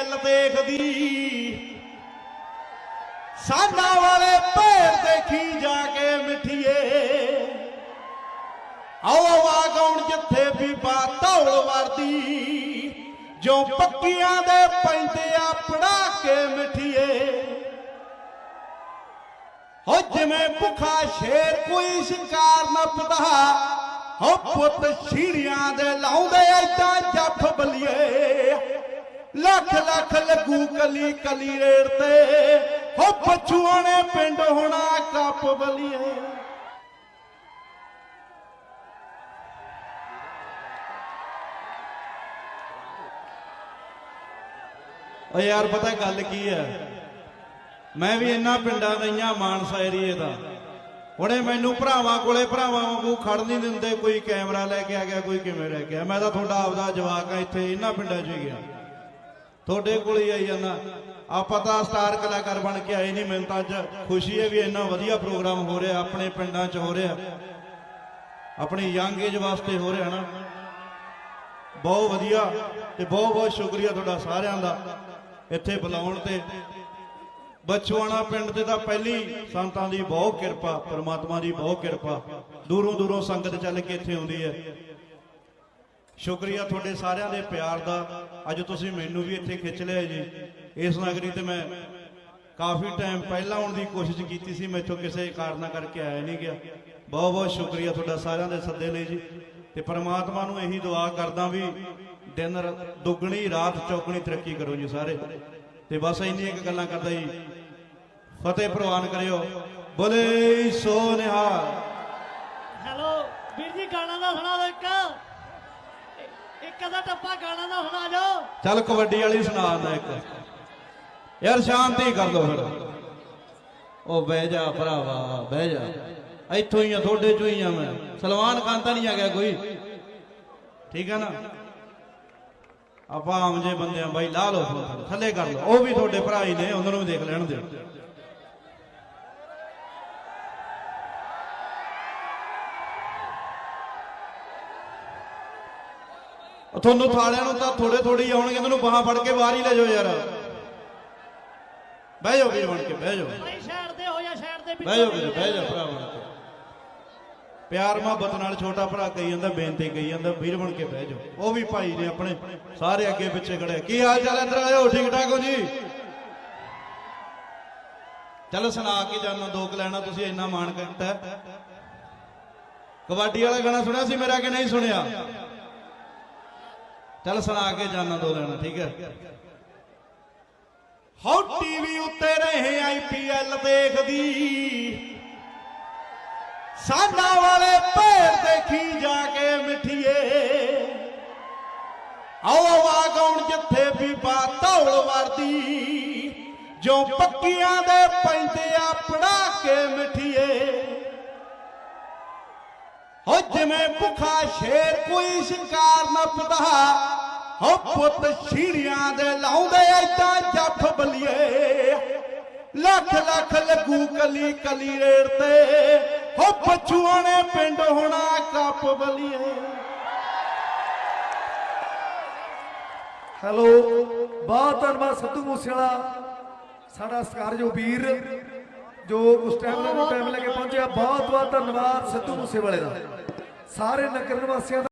IPL ਦੇਖਦੀ। ਸਾਨਾ ਵਾਲੇ ਭੇਰ ਦੇਖੀ ਜਾ ਕੇ ਮਿੱਠੀਏ। ਆਓ ਆਵਾ ਗਾਉਣ ਜਿੱਥੇ ਵੀ ਧੌਲ ਵਰਦੀ। ਜੋ ਪੱਕੀਆਂ ਦੇ ਪੈਂਦੇ ਆ ਪੜਾ ਕੇ ਮਿੱਠੀਏ। ਹੋ ਜਿਵੇਂ ਭੁੱਖਾ ਸ਼ੇਰ ਕੋਈ ਸ਼ਿਕਾਰ ਨੱਪਦਾ। ਹੋ ਪੁੱਤ ਛੀੜੀਆਂ ਦੇ ਲਾਉਂਦੇ ਐਦਾਂ ਜੱਫ ਬਲੀਏ। ਲੱਖ ਲੱਖ ਲੱਗੂ ਕਲੀ ਕਲੀ ਰੇੜ ਤੇ। ਹੋ ਪਛੂਆਂ ਪਿੰਡ ਹੋਣਾ ਕੱਪ ਬਲੀਏ। ਓ ਯਾਰ ਪਤਾ ਗੱਲ ਕੀ ਹੈ? ਮੈਂ ਵੀ ਇੰਨਾ ਪਿੰਡਾਂ ਗਈਆਂ ਮਾਨਸਾ ਏਰੀਏ ਦਾ। ਹੁਣੇ ਮੈਨੂੰ ਭਰਾਵਾਂ ਕੋਲੇ ਭਰਾਵਾਂ ਵਾਂਗੂ ਖੜ ਨਹੀਂ ਦਿੰਦੇ, ਕੋਈ ਕੈਮਰਾ ਲੈ ਕੇ ਆ ਗਿਆ, ਕੋਈ ਕਿਵੇਂ ਲੈ ਕੇ ਆ ਮੈਂ ਤਾਂ ਤੁਹਾਡਾ ਆਪਦਾ ਜਵਾਕ ਆ, ਇੱਥੇ ਇਹਨਾਂ ਪਿੰਡਾਂ 'ਚ ਹੀ ਗਿਆ। ਤੁਹਾਡੇ ਕੋਲ ਹੀ ਆਈ ਜਾਂਦਾ ਆਪਾਂ ਤਾਂ ਸਟਾਰ ਕਲਾਕਾਰ ਬਣ ਕੇ ਆਏ ਨਹੀਂ ਮੈਨੂੰ ਤਾਂ ਅੱਜ ਖੁਸ਼ੀ ਹੈ ਵੀ ਇੰਨਾ ਵਧੀਆ ਪ੍ਰੋਗਰਾਮ ਹੋ ਰਿਹਾ, ਆਪਣੇ ਪਿੰਡਾਂ 'ਚ ਹੋ ਰਿਹਾ। ਆਪਣੀ ਯੰਗ ਏਜ ਵਾਸਤੇ ਹੋ ਰਿਹਾ ਨਾ। ਬਹੁਤ ਵਧੀਆ ਤੇ ਬਹੁਤ ਬਹੁਤ ਸ਼ੁਕਰੀਆ ਤੁਹਾਡਾ ਸਾਰਿਆਂ ਦਾ ਇੱਥੇ ਬੁਲਾਉਣ ਤੇ। ਬਚਵਾਣਾ ਪਿੰਡ ਤੇ ਤਾਂ ਪਹਿਲੀ ਸੰਤਾਂ ਦੀ ਬਹੁਤ ਕਿਰਪਾ, ਪਰਮਾਤਮਾ ਦੀ ਬਹੁਤ ਕਿਰਪਾ। ਦੂਰੋਂ ਦੂਰੋਂ ਸੰਗਤ ਚੱਲ ਕੇ ਇੱਥੇ ਆਉਂਦੀ ਹੈ। ਸ਼ੁਕਰੀਆ ਤੁਹਾਡੇ ਸਾਰਿਆਂ ਦੇ ਪਿਆਰ ਦਾ। ਅੱਜ ਤੁਸੀਂ ਮੈਨੂੰ ਵੀ ਇੱਥੇ ਖਿੱਚ ਲਿਆ ਜੀ। ਇਸ ਨਗਰੀ ਤੇ ਮੈਂ ਕਾਫੀ ਟਾਈਮ ਪਹਿਲਾਂ ਆਉਣ ਦੀ ਕੋਸ਼ਿਸ਼ ਕੀਤੀ ਸੀ, ਮੈਥੋਂ ਕਿਸੇ ਕਾਰਨਾ ਕਰਕੇ ਆਇਆ ਨਹੀਂ ਗਿਆ। ਬਹੁਤ ਬਹੁਤ ਸ਼ੁਕਰੀਆ ਤੁਹਾਡਾ ਸਾਰਿਆਂ ਦੇ ਸੱਦੇ ਲਈ ਜੀ। ਤੇ ਪ੍ਰਮਾਤਮਾ ਨੂੰ ਇਹੀ ਦੁਆ ਕਰਦਾ ਵੀ ਦਿਨ ਦੁੱਗਣੀ, ਰਾਤ ਚੌਗਣੀ ਤਰੱਕੀ ਕਰੋ ਜੀ ਸਾਰੇ। ਤੇ ਬਸ ਇੰਨੀ ਕੁ ਗੱਲਾਂ ਕਰਦਾ ਜੀ। ਫਤਿਹ ਪ੍ਰਵਾਨ ਕਰਿਓ। ਬੋਲੇ ਸੋ ਨਿਹਾਲ। ਹੈਲੋ, ਵੀਰ ਜੀ, ਗਾਣਾ ਦਾ ਸੁਣਾ ਦਿਓ ਇੱਕ। ਇੱਕ ਅਦਾ ਟੱਪਾ ਗਾਣਾ ਦਾ ਸੁਣਾ ਜਾਓ। ਚੱਲ ਕਬੱਡੀ ਵਾਲੀ ਸੁਣਾ ਦਾ ਇੱਕ। ਯਾਰ ਸ਼ਾਂਤੀ ਕਰ ਦੋ ਫਿਰ। ਉਹ ਬਹਿ ਜਾ ਭਰਾਵਾ, ਬਹਿ ਜਾ। ਇੱਥੋਂ ਹੀ ਆ, ਤੁਹਾਡੇ ਚੋਂ ਹੀ ਆ ਮੈਂ। ਸਲਮਾਨ ਖਾਨ ਤਾਂ ਨਹੀਂ ਆ ਗਿਆ ਕੋਈ। ਠੀਕ ਹੈ ਨਾ? ਆਪਾਂ ਆਮ ਜੇ ਬੰਦੇ ਆ ਬਾਈ, ਲਾ ਲਓ ਥੱਲੇ ਕਰ ਲਓ। ਉਹ ਵੀ ਤੁਹਾਡੇ ਭਰਾ ਹੀ ਨੇ, ਉਹਨਾਂ ਨੂੰ ਵੀ ਦੇਖ ਲੈਣ ਦਿਓ। ਤੁਹਾਨੂੰ ਥਾਲਿਆਂ ਨੂੰ ਤਾਂ ਥੋੜੇ ਥੋੜੇ ਹੀ ਆਉਣਗੇ ਇਹਨਾਂ ਨੂੰ ਬਾਹਾਂ ਫੜ ਕੇ ਬਾਹਰ ਹੀ ਲੈ ਜਾਓ ਯਾਰ। ਬਹਿ ਜਾਓ ਵੀਰ ਬਣ ਕੇ ਬਹਿ ਜਾਓ। ਸਾਈਡ ਤੇ ਹੋ ਜਾ ਸਾਈਡ ਤੇ ਬਹਿ ਜਾਓ ਵੀਰ ਬਹਿ ਜਾਓ ਭਰਾ ਬਣ ਕੇ। ਪਿਆਰ ਮੁਹੱਬਤ ਨਾਲ ਛੋਟਾ ਭਰਾ ਕਹੀ ਜਾਂਦਾ ਬੇਨਤੀ ਕਹੀ ਜਾਂਦਾ ਵੀਰ ਬਣ ਕੇ ਬਹਿ ਜਾਓ। ਉਹ ਵੀ ਭਾਈ ਨੇ ਆਪਣੇ ਸਾਰੇ ਅੱਗੇ ਪਿੱਛੇ ਖੜੇ। ਕੀ ਹਾਲ ਚਾਲ ਇੱਧਰ ਆਇਓ ਠੀਕ ਠਾਕ ਹੋ ਜੀ? ਚਲੋ ਸੁਣਾ ਕੇ ਜਾਣਾ ਦੋ ਲੈਣਾ ਤੁਸੀਂ ਇੰਨਾ ਮਾਣ ਕਰਤਾ। ਕਬੱਡੀ ਵਾਲਾ ਗਾਣਾ ਸੁਣਿਆ ਸੀ ਮੇਰਾ ਕਿ ਨਹੀਂ ਸੁਣਿਆ? ਚੱਲ ਸੁਣਾ ਕੇ ਜਾਣਾ ਦੋ ਲੈਣਾ ਠੀਕ ਹੈ। ਹੋ ਟੀਵੀ ਉੱਤੇ ਰਹੇ ਆਈਪੀਐਲ ਦੇਖਦੀ ਸਾਨਾ ਵਾਲੇ ਭੇਰ ਦੇਖੀ ਜਾ ਕੇ ਮਿੱਠੀਏ। ਆਓ ਆਵਾ ਜਿੱਥੇ ਵੀ ਧੌਲ ਵਰਦੀ। ਜੋ ਪੱਕੀਆਂ ਦੇ ਪੈਂਦੇ ਜਿਵੇਂ ਭੁੱਖਾ ਸ਼ੇਰ ਕੋਈ ਸ਼ਿਕਾਰ ਨੱਪਦਾ ਹੋ ਪੁੱਤ ਛੀੜੀਆਂ ਦੇ ਲਾਉਂਦੇ ਐਦਾਂ ਜੱਫ ਬਲੀਏ। ਲੱਖ ਲੱਖ ਲੱਗੂ ਕਲੀ ਕਲੀ ਰੇੜ ਤੇ ਹੋ ਪਛੂਆਂ ਪਿੰਡ ਹੋਣਾ ਕੱਪ ਬਲੀਏ। ਹੈਲੋ, ਬਹੁਤ ਧੰਨਵਾਦ ਸਿੱਧੂ ਮੂਸੇਵਾਲਾ, ਸਾਡਾ ਸਤਿਕਾਰਯੋਗ ਵੀਰ, ਜੋ ਉਸ ਟਾਈਮ ਨਾਲ ਟਾਈਮ ਲੈ ਕੇ ਪਹੁੰਚਿਆ, ਬਹੁਤ ਬਹੁਤ ਧੰਨਵਾਦ ਸਿੱਧੂ ਮੂਸੇਵਾਲੇ ਦਾ। ਸਾਰੇ ਨਗਰ ਨਿਵਾਸੀਆਂ ਦਾ